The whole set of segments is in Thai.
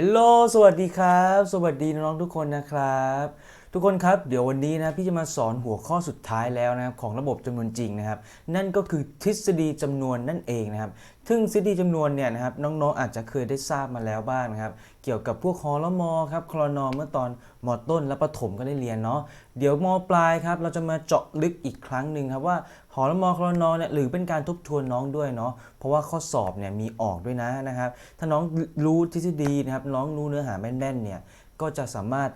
ฮลโหลสวัสดีครับ สวัสดีน้องๆทุกคนนะครับ ทุกคนครับเดี๋ยววันนี้นะพี่จะมาสอนหัวข้อสุดท้ายแล้วนะครับของระบบจำนวนจริงนะครับ นั่นก็คือทฤษฎีจำนวนนั่นเองนะครับซึ่งทฤษฎีจำนวนเนี่ยนะครับน้องๆอาจจะเคยได้ทราบมาแล้วบ้างนะครับ เกี่ยวกับพวกคอละมอครับคลอนอเมื่อตอนมต้นและประถมก็ได้เรียนเนาะเดี๋ยวมปลายครับเราจะมาเจาะลึกอีกครั้งหนึ่งครับว่าหอละมอคลอนอเนี่ยหรือเป็นการทบทวนน้องด้วยเนาะเพราะว่าข้อสอบเนี่ยมีออกด้วยนะนะครับ ถ้าน้องรู้ทฤษฎีนะครับน้องรู้เนื้อหาแม่นๆเนี่ย ก็จะสามารถ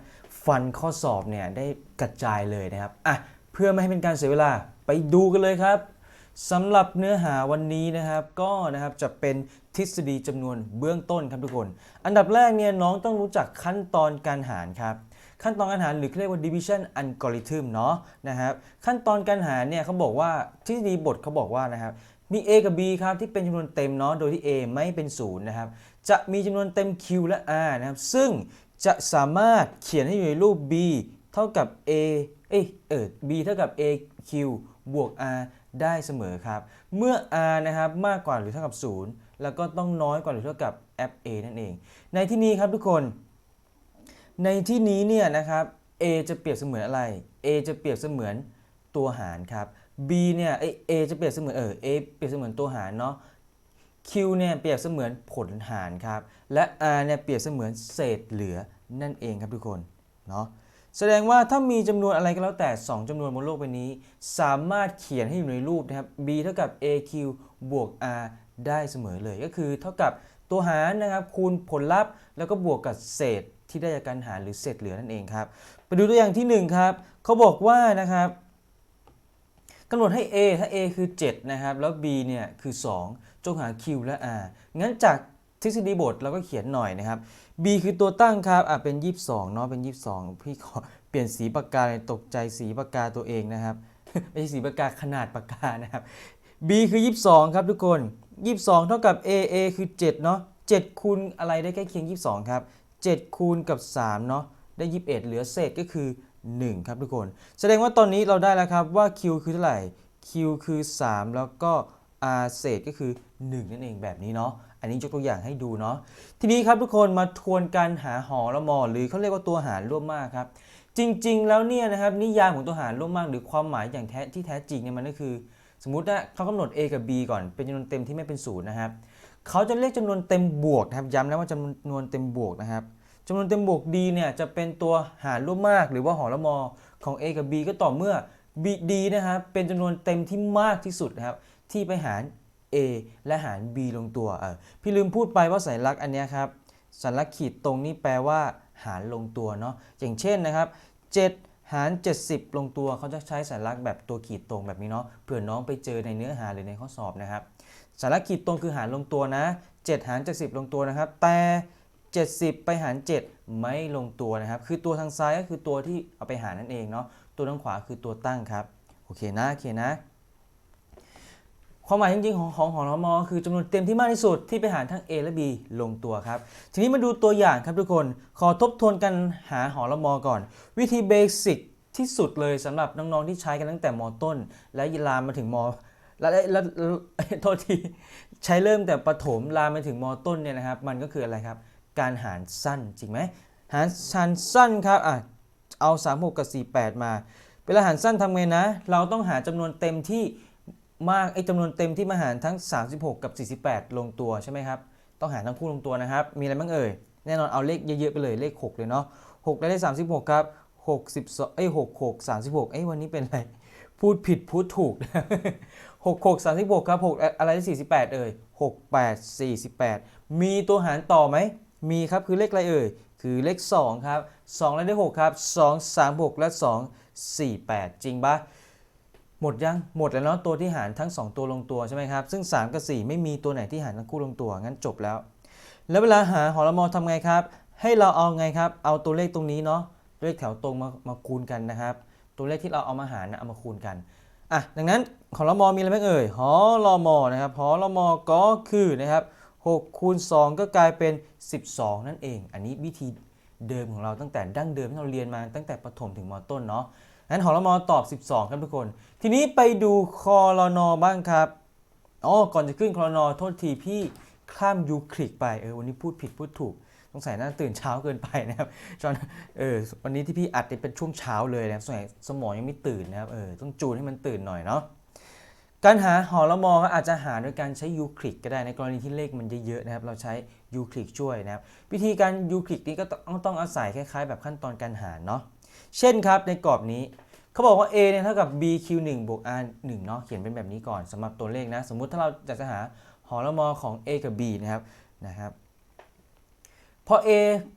ฟันข้อสอบเนี่ยได้กระจายเลยนะครับอะเพื่อไม่ให้เป็นการเสียเวลาไปดูกันเลยครับสำหรับเนื้อหาวันนี้นะครับก็นะครับจะเป็นทฤษฎีจำนวนเบื้องต้นครับทุกคน อันดับแรกเนี่ยน้องต้องรู้จักขั้นตอนการหารครับขั้นตอนการหารหรือเรียกว่า division algorithm เนาะนะครับขั้นตอนการหารเนี่ยเขาบอกว่าทฤษฎีบทเขาบอกว่านะครับมี a กับ b ครับที่เป็นจำนวนเต็มเนาะโดยที่ a ไม่เป็นศูนย์นะครับจะมีจำนวนเต็ม q และ r นะครับซึ่ง จะสามารถเขียนให้อยู่ในรูป b เท่ากับ a เอ้ยเออ b เท่ากับ a q บวก r ได้เสมอครับ เมื่อ r นะครับมากกว่าหรือเท่ากับ 0 แล้วก็ต้องน้อยกว่าหรือเท่ากับ f a นั่นเอง ในที่นี้ครับทุกคน ในที่นี้เนี่ยนะครับ A จะเปรียบเสมือนอะไร A จะเปรียบเสมือนตัวหารครับ B เนี่ยเอ้ย A จะเปรียบเสมือนเออ A เปรียบเสมือนตัวหารเนาะ Q เนี่ยเปรียบเสมือนผลหารครับ และ R เนี่ยเปรียบเสมือนเศษเหลือนั่นเองครับทุกคนเนาะแสดงว่าถ้ามีจำนวนอะไรก็แล้วแต่ 2จำนวนบนโลกใบนี้ สามารถเขียนให้อยู่ในรูปนะครับ b เท่ากับ aq บวก r ได้เสมอเลย ก็คือเท่ากับตัวหารนะครับคูณผลลัพธ์ แล้วก็บวกกับเศษที่ได้จากการหารหรือเศษเหลือนั่นเองครับไปดูตัวอย่างที่ 1 ครับเขาบอกว่านะครับกำหนดให้ a ถ้า a คือ 7 นะครับ แล้ว b เนี่ยคือ 2 จงหา q และ r งั้นจากทฤษฎีบทเราก็เขียนหน่อยนะครับ b คือตัวตั้งครับอะเป็น 22เนาะเป็น 22 พี่ขอเปลี่ยนสีปากกาเลยตกใจสีปากกาตัวเองนะครับ ไม่ใช่สีปากกาขนาดปากกานะครับ b คือ 22 ครับทุกคน 22 เท่ากับ a a คือ 7 เนาะ7คูณอะไรได้ใกล้เคียง 22 ครับ 7 คูณกับ 3 เนาะได้ 21 เหลือเศษก็คือ 1 ครับทุกคน แสดงว่าตอนนี้เราได้แล้วครับว่า q คือเท่าไหร่ q คือ 3 แล้วก็ r เศษก็คือ 1 นั่นเองแบบนี้เนาะ อันนี้ยกตัวอย่างให้ดูเนาะ ทีนี้ครับทุกคนมาทวนการหาหอละมอ หรือเขาเรียกว่าตัวหารร่วมมากครับ จริง ๆ แล้วเนี่ยนะครับนิยามของตัวหารร่วมมาก หรือความหมายอย่างแท้ที่แท้จริงเนี่ยมันก็คือ สมมติว่าเขากำหนด a กับ b ก่อนเป็นจำนวนเต็มที่ไม่เป็นศูนย์นะครับเขาจะเรียกจำนวนเต็มบวกนะครับย้ำนะว่าจำนวนเต็มบวกนะครับจำนวนเต็มบวก d เนี่ยจะเป็นตัวหารร่วมมาก หรือว่าหอละมอของ a กับ b ก็ต่อเมื่อ b d นะครับเป็นจำนวนเต็มที่มากที่สุดนะครับที่ไปหาร a และหาร b ลงตัวเออพี่ลืมพูดไปว่าสัญลักษณ์อันนี้ครับ สัญลักษณ์ขีดตรงนี้แปลว่า หารลงตัวเนาะ อย่างเช่นนะครับ 7 หาร 70 ลงตัวเขาจะใช้สัญลักษณ์แบบตัวขีดตรงแบบนี้เนาะ เผื่อน้องไปเจอในเนื้อหาหรือในข้อสอบนะครับ สัญลักษณ์ขีดตรงคือหารลงตัวนะ 7 หาร 70 ลงตัวนะครับ แต่ 70 ไปหาร 7 ไม่ลงตัวนะครับ คือตัวทางซ้ายก็คือตัวที่เอาไปหารนั่นเองเนาะ ตัวทางขวาคือตัวตั้งครับ โอเคนะ โอเคนะ ความหมายจริงๆ ของของหอละมอคือจำนวนเต็มที่มากที่สุดที่ไปหารทั้ง A และ B ลงตัวครับ ทีนี้มาดูตัวอย่างครับทุกคน ขอทบทวนกันหาหอละมอก่อน วิธีเบสิกที่สุดเลยสำหรับน้องๆ ที่ใช้กันตั้งแต่มต้น และลามมาถึงมแล้วแล้วแล้วแล้วโทษทีใช้เริ่มแต่ประถมลามมาถึงมต้นเนี่ยนะครับ มันก็คืออะไรครับ การหารสั้นจริงไหมหารหารสั้นครับอะเอา 36 กับ 48 มาเวลาหารสั้นทำไงนะ เราต้องหาจำนวนเต็มที่ มากไอ้จำนวนเต็มที่มาหารทั้ง 36 กับ 48 ลงตัวใช่ไหมครับ ต้องหารทั้งคู่ลงตัวนะครับ มีอะไรบ้างเอ่ย แน่นอนเอาเลขเยอะๆไปเลยเลข 6 เลยเนาะ6ได้เลข36 ครับ 62เอ้6 6 36เอ้วันนี้เป็นอะไร พูดผิดพูดถูก 6 6 36 ครับ 6 อะไรที่48 เอ่ย 6 8 48 มีตัวหารต่อไหม มีครับคือเลขอะไรเอ่ย คือเลข 2 ครับ 2 แล้วได้6ครับ 2 3 6 และ 2 4 8 จริงปะ หมดยังหมดแล้วเนาะตัวที่หารทั้ง 2 ตัวลงตัวใช่ไหมครับ ซึ่ง 3 กับ 4 ไม่มีตัวไหนที่หารทั้งคู่ลงตัว งั้นจบแล้ว แล้วเวลาหาหอละมอทำไงครับ ให้เราเอาไงครับ เอาตัวเลขตรงนี้เนาะเลขแถวตรงมามาคูณกันนะครับ ตัวเลขที่เราเอามาหารนะเอามาคูณกันอะดังนั้นหอละมอมีอะไรบ้างเอ่ยหอละมอนะครับหอละมอก็คือนะครับ6คูณ2ก็กลายเป็น 12 นั่นเอง อันนี้วิธีเดิมของเราตั้งแต่ดั้งเดิมที่เราเรียนมาตั้งแต่ประถมถึงมต้นเนาะ งั้นหอละมอตอบ 12 ครับทุกคน ทีนี้ไปดูคอรนอบ้างครับอ๋อก่อนจะขึ้นคอรนอโทษทีพี่ข้ามยูคลิกไปเออวันนี้พูดผิดพูดถูกสงสัยน่าตื่นเช้าเกินไปนะครับจอนเออวันนี้ที่พี่อัดเป็นช่วงเช้าเลยนะครับสงสัยสมองยังไม่ตื่นนะครับเออต้องจูนให้มันตื่นหน่อยเนาะการหาหอละมอก็อาจจะหาโดยการใช้ยูคลิกก็ได้ในกรณีที่เลขมันเยอะๆนะครับ เราใช้ยูคลิกช่วยนะครับ วิธีการยูคลิกนี้ก็ต้องต้องอาศัยคล้ายๆ แบบขั้นตอนการหารเนาะ เช่นครับในกรอบนี้เขาบอกว่า a เนี่ยเท่ากับ b q 1บวก r 1เนาะเขียนเป็นแบบนี้ก่อนสำหรับตัวเลขนะ สมมุติถ้าเราจะหาหอละมอของ a กับ b นะครับนะครับพอ a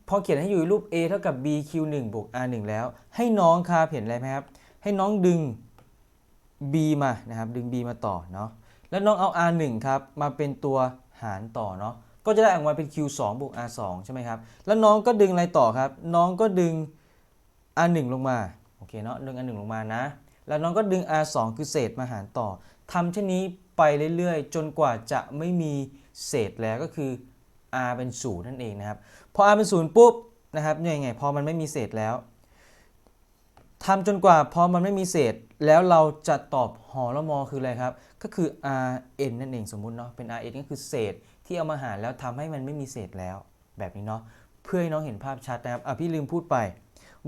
พอเขียนให้อยู่รูป a เท่ากับ b q 1บวก r 1แล้ว ให้น้องครับเห็นอะไรไหมครับ ให้น้องดึง b มานะครับดึง b มาต่อเนาะแล้วน้องเอา r 1ครับมาเป็นตัวหารต่อเนาะก็จะได้ออกมาเป็น q 2บวก r 2ใช่ไหมครับ แล้วน้องก็ดึงอะไรต่อครับ น้องก็ดึง r 1 ลงมา โอเคเนาะ ดึง r 1 ลงมานะ แล้วน้องก็ดึง r 2 คือเศษมาหารต่อ ทำเช่นนี้ไปเรื่อยๆ จนกว่าจะไม่มีเศษแล้วก็คือ r เป็นศูนย์นั่นเองนะครับ พอ r เป็นศูนย์ปุ๊บนะครับยยังไง พอมันไม่มีเศษแล้วทำจนกว่าพอมันไม่มีเศษ แล้วเราจะตอบหอละมอคืออะไรครับ ก็คือ r n นั่นเองสมมุติเนาะเป็น r n ก็คือเศษที่เอามาหารแล้วทำให้มันไม่มีเศษแล้ว แบบนี้เนาะเพื่อให้น้องเห็นภาพชัดนะครับอะพี่ลืมพูดไป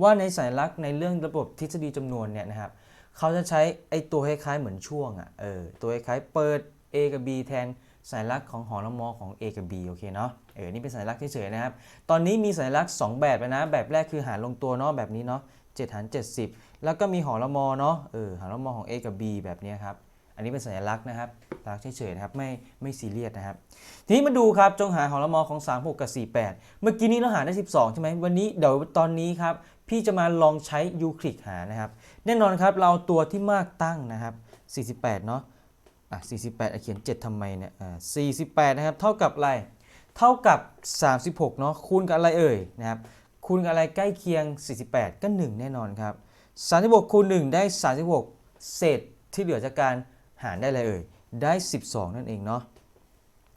ว่าในสัญลักษณ์ในเรื่องระบบทฤษฎีจำนวนเนี่ยนะครับเขาจะใช้ไอ้ตัวคล้ายๆเหมือนช่วงอะเออตัวคล้ายๆเปิด a กับ b แทนสัญลักษณ์ของหอละมอของ a กับ b โอเคเนาะเออนี่เป็นสัญลักษณ์เฉยๆนะครับ ตอนนี้มีสัญลักษณ์ 2 แบบนะ แบบแรกคือหารลงตัวเนาะแบบนี้เนาะ7หาร70 แล้วก็มีหอละมอเนาะเออหอละมอของ a กับ b แบบนี้ครับ อันนี้เป็นสัญลักษณ์นะครับสัญลักษณ์เฉยๆนะครับไม่ไม่ซีเรียสนะครับ ทีนี้มาดูครับจงหาหอละมอของ 36 กับ 48 เมื่อกี้นี้เราหาได้ 12 ใช่ไหมวันนี้เดี๋ยวตอนนี้ครับพี่จะมาลองใช้ยูคลิกหานะครับ แน่นอนครับเราตัวที่มากตั้งนะครับ 48 เนาะอะ48เขียน 7ทำไมเนี่ยอ่า48 นะครับ เท่ากับอะไร เท่ากับ 36 เนาะ คูณกับอะไรเอ่ยนะครับ คูณกับอะไรใกล้เคียง 48 ก็ 1 แน่นอนครับ 36 คูณ 1 ได้ 36 เศษที่เหลือจากการ หารได้อะไรเอ่ย ได้ 12 นั่นเองเนาะ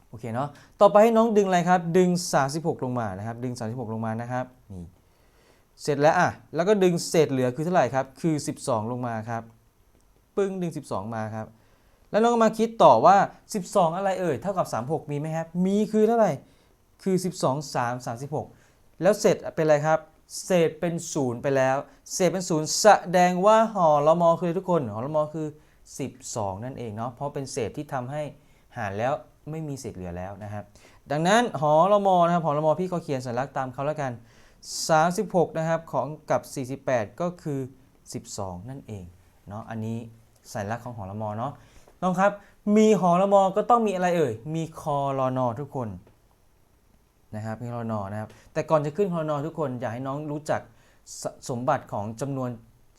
โอเคเนาะ ต่อไปให้น้องดึงอะไรครับ ดึง 36 ลงมานะครับ ดึง 36 ลงมานะครับ นี่ เสร็จแล้วอะ แล้วก็ดึงเศษเหลือคือเท่าไหร่ครับ คือ 12 ลงมาครับ ปึ้งดึง 12 มาครับ แล้วน้องก็มาคิดต่อว่า 12 อะไรเอ่ย เท่ากับ 36 มีไหมครับ มีคือเท่าไหร่ คือ 12 3 36 แล้วเศษเป็นอะไรครับเศษเป็น0ไปแล้ว เศษเป็น0แสดงว่าหอละมอคือทุกคนหอละมอคือ 12 นั่นเองเนาะเพราะเป็นเศษที่ทำให้หารแล้วไม่มีเศษเหลือแล้วนะครับดังนั้นหอละมอนะครับหอละมอพี่เขาเขียนสัญลักษณ์ตามเขาแล้วกัน 36 นะครับของกับ 48 ก็คือ 12 นั่นเองเนาะอันนี้สัญลักษณ์ของหอละมอเนาะน้องครับมีหอละมอก็ต้องมีอะไรเอ่ยมีคอรอนอทุกคนนะครับมีคอรนอนะครับแต่ก่อนจะขึ้นคอรนอทุกคนอยากให้น้องรู้จักสสมบัติของจำนวน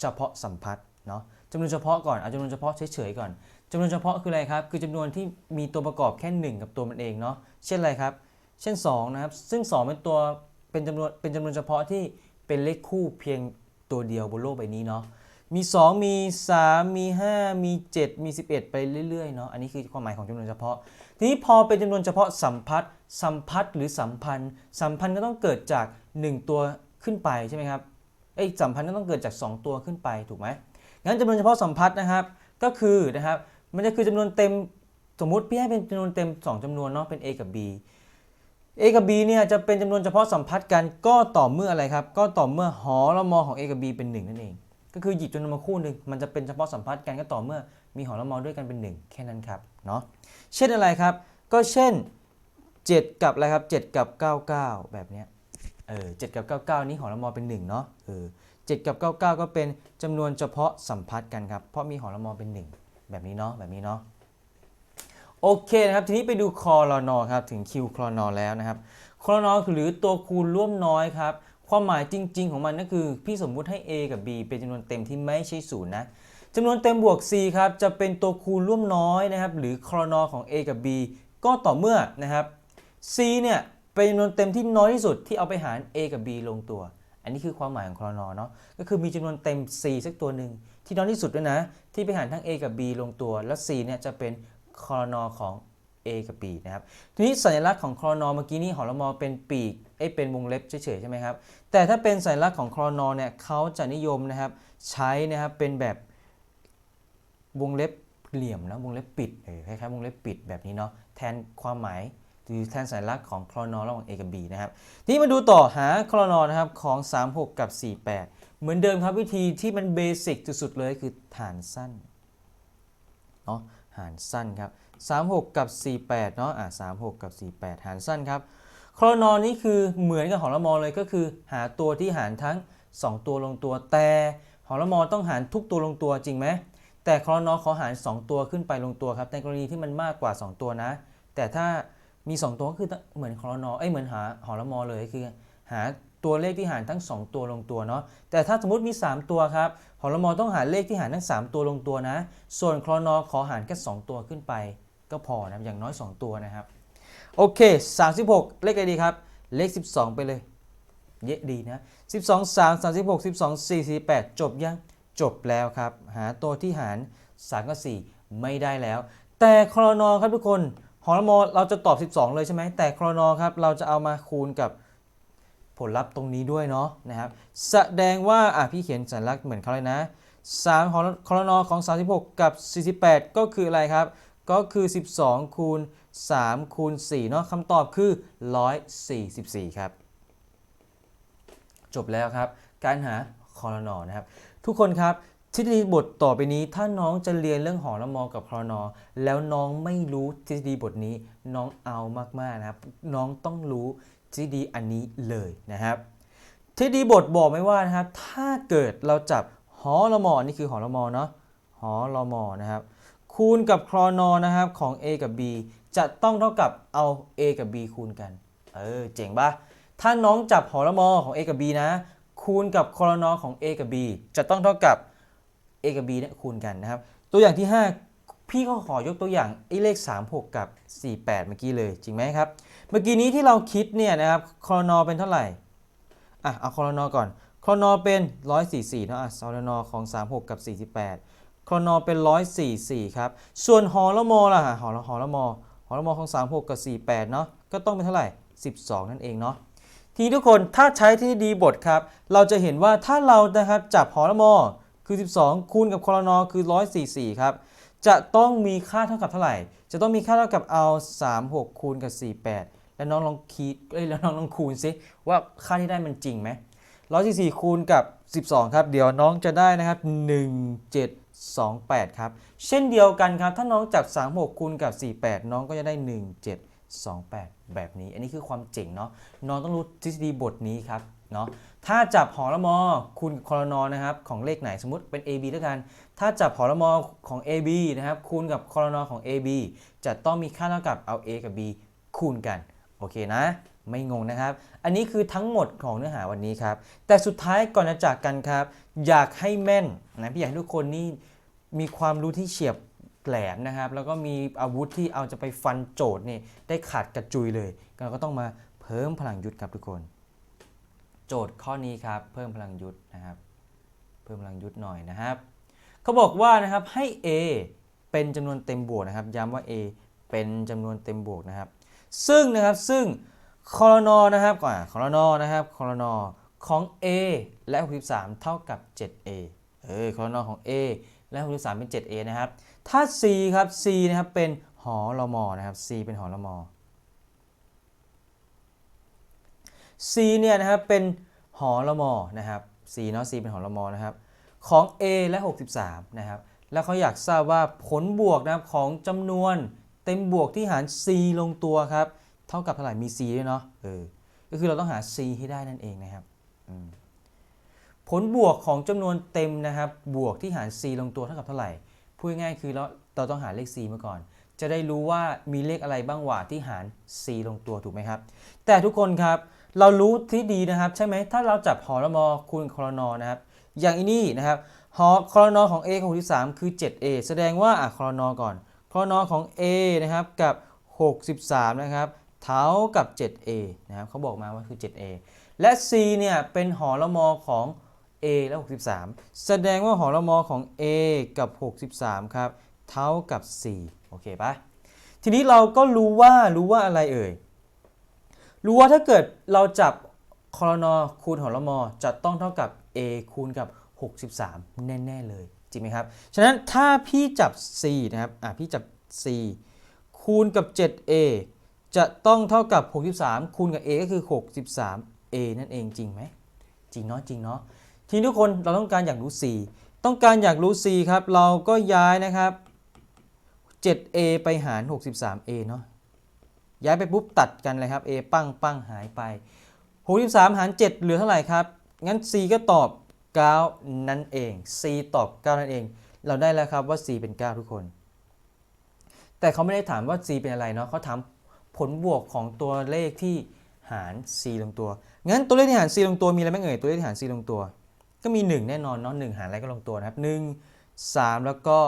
เฉพาะสัมพัทธ์เนาะ จำนวนเฉพาะก่อนเอาจำนวนเฉพาะเฉยๆก่อนจำนวนเฉพาะคืออะไรครับ คือจำนวนที่มีตัวประกอบแค่ 1 กับตัวมันเองเนาะเช่นอะไรครับ เช่น2นะครับซึ่ง 2 เป็นตัวเป็นจำนวนเป็นจำนวนเฉพาะที่เป็นเลขคู่เพียงตัวเดียวบนโลกใบนี้เนาะมี 2 มี 3 มี 5 มี 7 มี 11 ไปเรื่อยๆเนาะอันนี้คือความหมายของจำนวนเฉพาะ ทีนี้พอเป็นจำนวนเฉพาะสัมพัทธ์สัมพัทธ์หรือสัมพันธ์ สัมพันธ์ก็ต้องเกิดจาก 1 ตัวขึ้นไปใช่ไหมครับเอ้ยสัมพันธ์ก็ต้องเกิดจาก 2 ตัวขึ้นไปถูกไหม งั้นจำนวนเฉพาะสัมพัทธ์นะครับ ก็คือนะครับ มันจะคือจำนวนเต็มสมมุติพี่ให้เป็นจำนวนเต็ม 2จำนวนเนาะเป็น a กับ b a กับ b เนี่ยจะเป็นจำนวนเฉพาะสัมพัทธ์กันก็ต่อเมื่ออะไรครับ ก็ต่อเมื่อหอละมอของ a กับ b เป็น 1 นั่นเอง ก็คือหยิบจำนวนมาคู่หนึ่งมันจะเป็นเฉพาะสัมพัทธ์กันก็ต่อเมื่อมีหอละมอด้วยกันเป็น 1 แค่นั้นครับเนาะเช่นอะไรครับ ก็เช่น 7 กับอะไรครับ 7 กับ 99 แบบเนี้ยเออ7กับ 99 นี้หอละมอเป็น1เนาะเออ 7 กับ 99 ก็เป็นจำนวนเฉพาะสัมพัทธ์กันครับ เพราะมีหอละมอเป็น 1 แบบนี้เนาะแบบนี้เนาะโอเคนะครับทีนี้ไปดูคอรอนอครับถึงคิวคลอนอแล้วนะครับคลอนอหรือตัวคูณร่วมน้อยครับความหมายจริง ๆ ของมันก็คือพี่สมมุติให้ a กับ b เป็นจำนวนเต็มที่ไม่ใช่ศูนย์นะจำนวนเต็มบวก c ครับจะเป็นตัวคูณร่วมน้อยนะครับหรือคลอนอของ a กับ b ก็ต่อเมื่อนะครับ c เนี่ยเป็นจำนวนเต็มที่น้อยที่สุดที่เอาไปหาร a กับ b ลงตัว อันนี้คือความหมายของคลอนอเนาะก็คือมีจำนวนเต็ม c สักตัวหนึ่งที่น้อยที่สุดด้วยนะ ที่ไปหารทั้ง a กับ b ลงตัว แล้ว c เนี่ยจะเป็นคลอนอของ a กับ b นะครับทีนี้สัญลักษณ์ของคลอนอเมื่อกี้นี้หอละมอเป็นปีกเอ้เป็นวงเล็บเฉยๆใช่ไหมครับแต่ถ้าเป็นสัญลักษณ์ของคลอนอเนี่ยเขาจะนิยมนะครับใช้นะครับเป็นแบบวงเล็บเหลี่ยมนะวงเล็บปิดเออคล้ายๆวงเล็บปิดแบบนี้เนาะแทนความหมาย หรือแทนสัญลักษณ์ของคลอนอระหว่าง A กับ B นะครับทีนี้มาดูต่อหาคลอนอนะครับของ 36 กับ 48 เหมือนเดิมครับวิธีที่มันเบสิกสุดๆเลยคือหารสั้นเนาะหารสั้นครับ 36 กับ 48 เนาะอะ36 กับ 48 หารสั้นครับคลอนอนี้คือเหมือนกับหอละมอเลยก็คือ หาตัวที่หารทั้ง 2 ตัวลงตัว แต่หอละมอต้องหารทุกตัวลงตัวจริงไหมแต่คลอนอขอหาร 2 ตัวขึ้นไปลงตัวครับในกรณีที่มันมากกว่า 2 ตัวนะ แต่ถ้า มี 2 ตัวก็คือเหมือนคลอนอเอ้ยเหมือนหาหอละมอเลยคือ หาตัวเลขที่หารทั้ง 2 ตัวลงตัวเนาะแต่ถ้าสมมติมี 3 ตัวครับหอละมอต้องหาเลขที่หารทั้ง 3 ตัวลงตัวนะ ส่วนคลอนอขอหารแค่2ตัวขึ้นไป ก็พอนะอย่างน้อย 2 ตัวนะครับโอเค 36 เลขอะไรดีครับ เลข 12 ไปเลย เยอะดีนะ 12 3 36 12 4 48 จบยัง จบแล้วครับ หาตัวที่หาร 3 กับ 4 ไม่ได้แล้ว แต่คลอนอครับทุกคน หอละมอเราจะตอบ 12 เลยใช่ไหมแต่คลอนอครับเราจะเอามาคูณกับผลลัพธ์ตรงนี้ด้วยเนาะนะครับแสดงว่าอะพี่เขียนสัญลักษณ์เหมือนเขาเลยนะ3คลคลอนอของ 36 กับ 48 ก็คืออะไรครับ ก็คือ 12 คูณ 3 คูณ 4 เนาะคำตอบคือ 144 ครับ จบแล้วครับ การหาคอรนอนะครับ ทุกคนครับ ทฤษฎีบทต่อไปนี้ถ้าน้องจะเรียนเรื่องหอละมอกับคอรนอแล้วน้องไม่รู้ทฤษฎีบทนี้น้องเอามากๆนะครับ น้องต้องรู้ทฤษฎีอันนี้เลยนะครับทฤษฎีบทบอกไว้ว่านะครับ ถ้าเกิดเราจับหอละมอนี่คือหอละมอเนาะหอละมอนะครับ คูณกับคลอนอนะครับของ A กับ B จะต้องเท่ากับเอา A กับ B คูณกัน เออเจ๋งปะถ้าน้องจับหอละมอของ A กับ B นะ คูณกับคลอนอของ A กับ B จะต้องเท่ากับ A กับ B เนี่ยคูณกันนะครับ ตัวอย่างที่ 5 พี่ก็ขอยกตัวอย่างไอ้เลข 36 กับ 48 เมื่อกี้เลยจริงไหมครับ เมื่อกี้นี้ที่เราคิดเนี่ยนะครับคลอนอเป็นเท่าไหร่อะเอาคลอนอก่อนคลอนอเป็น 144เนาะอะคลอนอของ 36 กับ 48คลอนอเป็น 144 ครับ ส่วนหอละมอล่ะหอละหอละมอหอละมอของ 36 กับ 48 เนาะก็ต้องเป็นเท่าไหร่ 12 นั่นเองเนาะทีทุกคนถ้าใช้ทฤษฎีบทครับ เราจะเห็นว่าถ้าเรานะครับจับหอละมอ คือ 12 คูณกับคลอนอคือ 144 ครับ จะต้องมีค่าเท่ากับเท่าไหร่ จะต้องมีค่าเท่ากับเอา 36 คูณกับ 48 แล้วน้องลองคีดเอ้ยแล้วน้องลองคูณซิว่าค่าที่ได้มันจริงไหม144 คูณกับ 12 ครับ เดี๋ยวน้องจะได้นะครับ 1728 ครับ เช่นเดียวกันครับ ถ้าน้องจับ 36 คูณกับ 48 น้องก็จะได้ 1728 แบบนี้ อันนี้คือความเจ๋งเนาะ น้องต้องรู้ทฤษฎีบทนี้ครับ เนาะ ถ้าจับหอละมอคูณคอรนอนะครับของเลขไหนสมมติเป็น AB ด้วยกัน ถ้าจับหอละมอของ AB นะครับคูณกับคอรนอของ AB จะต้องมีค่าเท่ากับเอา A กับ B คูณกันโอเคนะไม่งงนะครับ อันนี้คือทั้งหมดของเนื้อหาวันนี้ครับ แต่สุดท้ายก่อนจะจากกันครับ อยากให้แม่นนะพี่อยากให้ทุกคนนี่มีความรู้ที่เฉียบแหลมนะครับ แล้วก็มีอาวุธที่เอาจะไปฟันโจทย์นี่ได้ขาดกระจุยเลยเราก็ต้องมาเพิ่มพลังยุทธครับทุกคน โจทย์ข้อนี้ครับ เพิ่มพลังยุทธนะครับ เพิ่มพลังยุทธหน่อยนะครับเขาบอกว่านะครับให้ A เป็นจำนวนเต็มบวกนะครับ ย้ำว่า A เป็นจำนวนเต็มบวกนะครับ ซึ่งนะครับซึ่งคอรนอนะครับก่อนคอรนอนะครับคอรนอของ A และ63เท่ากับ 7A เออคอรนอของ A และ63เป็น 7A นะครับ ถ้า C ครับ C นะครับเป็นหอละมอนะครับ C เป็นหอละมอ C เนี่ยนะครับเป็นหอละมอนะครับ C เนาะ C เป็นหอละมอนะครับของ A และ 63 นะครับ แล้วเขาอยากทราบว่าผลบวกนะครับของจำนวนเต็มบวกที่หาร C ลงตัวครับเท่ากับเท่าไหร่มี C ด้วยเนาะเออก็คือเราต้องหา C ให้ได้นั่นเองนะครับผลบวกของจำนวนเต็มนะครับ บวกที่หาร C ลงตัวเท่ากับเท่าไหร่พูดง่ายๆคือเราเราต้องหาเลข C มาก่อน จะได้รู้ว่ามีเลขอะไรบ้างว่าที่หาร C ลงตัวถูกไหมครับ แต่ทุกคนครับ เรารู้ที่ดีนะครับ ใช่ไหมถ้าเราจับหอละมอคูณคอนอนะครับ อย่างอีนี่นะครับหอคอนอของ A ของ63คือ 7A แสดงว่าอะคอนอก่อนคอนอของ A นะครับกับ 63 นะครับเท่ากับ 7A นะครับเขาบอกมาว่าคือ 7A และ C เนี่ยเป็นหอละมอของ A และ 63 แสดงว่าหอละมอของ A กับ 63 ครับ เท่ากับ 4 โอเคปะทีนี้เราก็รู้ว่ารู้ว่าอะไรเอ่ย รู้ว่าถ้าเกิดเราจับคอรนอคูณหอละมอจะต้องเท่ากับ A คูณกับ 63 แน่ๆเลยจริงไหมครับฉะนั้นถ้าพี่จับ C นะครับอะพี่จับ C คูณกับ 7A จะต้องเท่ากับ 63 คูณกับ a ก็คือ 63a นั่นเองจริงไหมจริงเนาะจริงเนาะทีนี้ทุกคนเราต้องการอยากรู้ c ต้องการอยากรู้ c ครับ เราก็ย้ายนะครับ 7a ไปหาร 63a เนาะ ย้ายไปปุ๊บตัดกันเลยครับ a ปั้งปั้งหายไป63หาร 7 เหลือเท่าไหร่ครับ งั้น c ก็ตอบ 9 นั่นเอง c ตอบ 9 นั่นเอง เราได้แล้วครับว่า c เป็น 9 ทุกคน แต่เขาไม่ได้ถามว่า c เป็นอะไรเนาะเขาถามผลบวกของตัวเลขที่หาร c ลงตัว งั้นตัวเลขที่หาร c ลงตัวมีอะไรบ้างเอ่ย ตัวเลขที่หาร c ลงตัว ก็มี 1 แน่นอนเนาะ1หารอะไรก็ลงตัวนะครับ 1 3 แล้วก็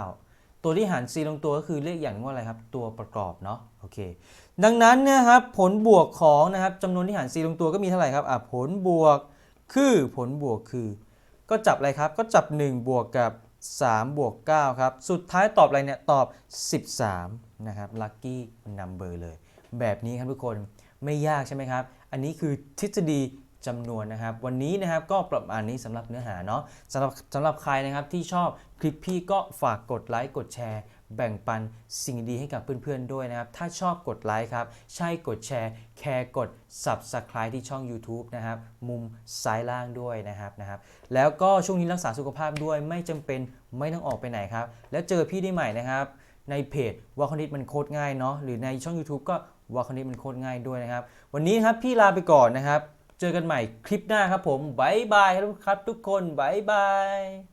9 ตัวที่หาร c ลงตัวก็คือเลขอย่างนึงว่าอะไรครับ ตัวประกอบเนาะ โอเค ดังนั้นเนยครับผลบวกของนะครับจำนวนที่หาร c ลงตัวก็มีเท่าไหร่ครับอะผลบวกคือผลบวกคือ ก็จับอะไรครับ ก็จับ 1 บวกกับ 3 บวก 9 ครับ สุดท้ายตอบอะไรเนี่ย ตอบ 13 นะครับ lucky number เลย แบบนี้ครับทุกคนไม่ยากใช่ไหมครับ อันนี้คือทฤษฎีจำนวนนะครับ วันนี้นะครับก็ประมาณนี้สำหรับเนื้อหาเนาะสำหรับสำหรับใครนะครับที่ชอบคลิปพี่ก็ฝากกดไลค์กดแชร์ แบ่งปันสิ่งดีให้กับเพื่อนๆด้วยนะครับ ถ้าชอบกดไลค์ครับ ใช่กดแชร์ แคร์กด Subscribe ที่ช่อง YouTube นะครับ มุมซ้ายล่างด้วยนะครับนะครับ แล้วก็ช่วงนี้รักษาสุขภาพด้วยไม่จำเป็นไม่ต้องออกไปไหนครับ แล้วเจอพี่ได้ใหม่นะครับ ในเพจวาคณิตมันโคตรง่ายเนาะหรือในช่อง YouTube ก็วาคณิตมันโคตรง่ายด้วยนะครับ วันนี้นครับพี่ลาไปก่อนนะครับ เจอกันใหม่คลิปหน้าครับผมบายบายครับทุกคนบายบาย